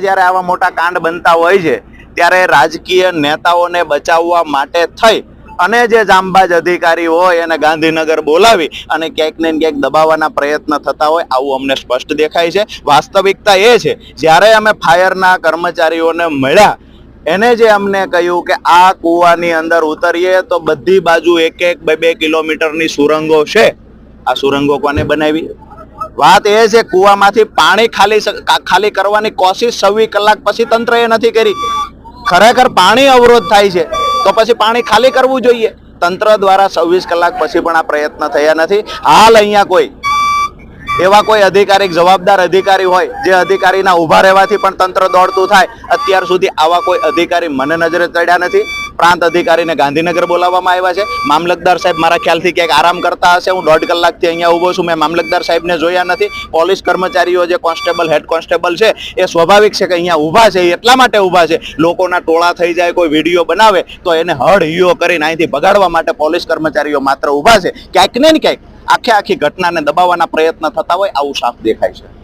જ્યારે આવા મોટા કાંડ બનતા હોય છે, ત્યારે રાજકીય નેતાઓને બચાવવા માટે થઈ અને જે જાંબાજ અધિકારી હોય એને ગાંધીનગર બોલાવી અને ક્યાંક ને ક્યાંક દબાવવાના પ્રયત્ન થતા હોય, આવું અમને સ્પષ્ટ દેખાય છે. વાસ્તવિકતા એ છે, જ્યારે અમે ફાયરના કર્મચારીઓને મળ્યા, એને જે અમને કહ્યું કે આ કૂવાની અંદર ઉતરીએ તો બધી બાજુ એક એક બે બે કિલોમીટરની સુરંગો છે. આ સુરંગો કોને બનાવી? વાત એ છે, કૂવામાંથી પાણી ખાલી ખાલી કરવાની કોશિશ છવ્વીસ કલાક પછી તંત્રએ નથી કરી. ખરેખર પાણી અવરોધ થાય છે, તો પછી પાણી ખાલી કરવું જોઈએ. તંત્ર દ્વારા છવ્વીસ કલાક પછી પણ આ પ્રયત્ન થયા નથી. હાલ અહીંયા કોઈ, એવા કોઈ અધિકારી જવાબદાર અધિકારી હોય, જે અધિકારીના ઊભા રહેવાથી પણ તંત્ર દોડતું થાય, અત્યાર સુધી આવા કોઈ અધિકારી મને નજરે ચડ્યા નથી. પ્રાંત અધિકારીને ગાંધીનગર બોલાવવામાં આવ્યા છે. મામલતદાર સાહેબ, મારા ખ્યાલથી ક્યાંક આરામ કરતા હશે? હું દોઢ કલાકથી અહીંયા ઊભો છું. મેં મામલતદાર સાહેબને જોયા નથી. પોલીસ કર્મચારીઓ જે કોન્સ્ટેબલ, હેડ કોન્સ્ટેબલ છે, એ સ્વાભાવિક છે કે અહીંયા ઊભા છે એટલા માટે ઊભા છે. લોકોના ટોળા થઈ જાય, કોઈ વીડિયો બનાવે, તો એને હળ હિયો કરીને અહીંથી ભગાડવા માટે પોલીસ કર્મચારીઓ માત્ર ઊભા છે. ક્યાંક ને ક્યાંક આખે આખી ઘટનાને દબાવવાના પ્રયત્ન થતા હોય, આવું સાફ દેખાય છે.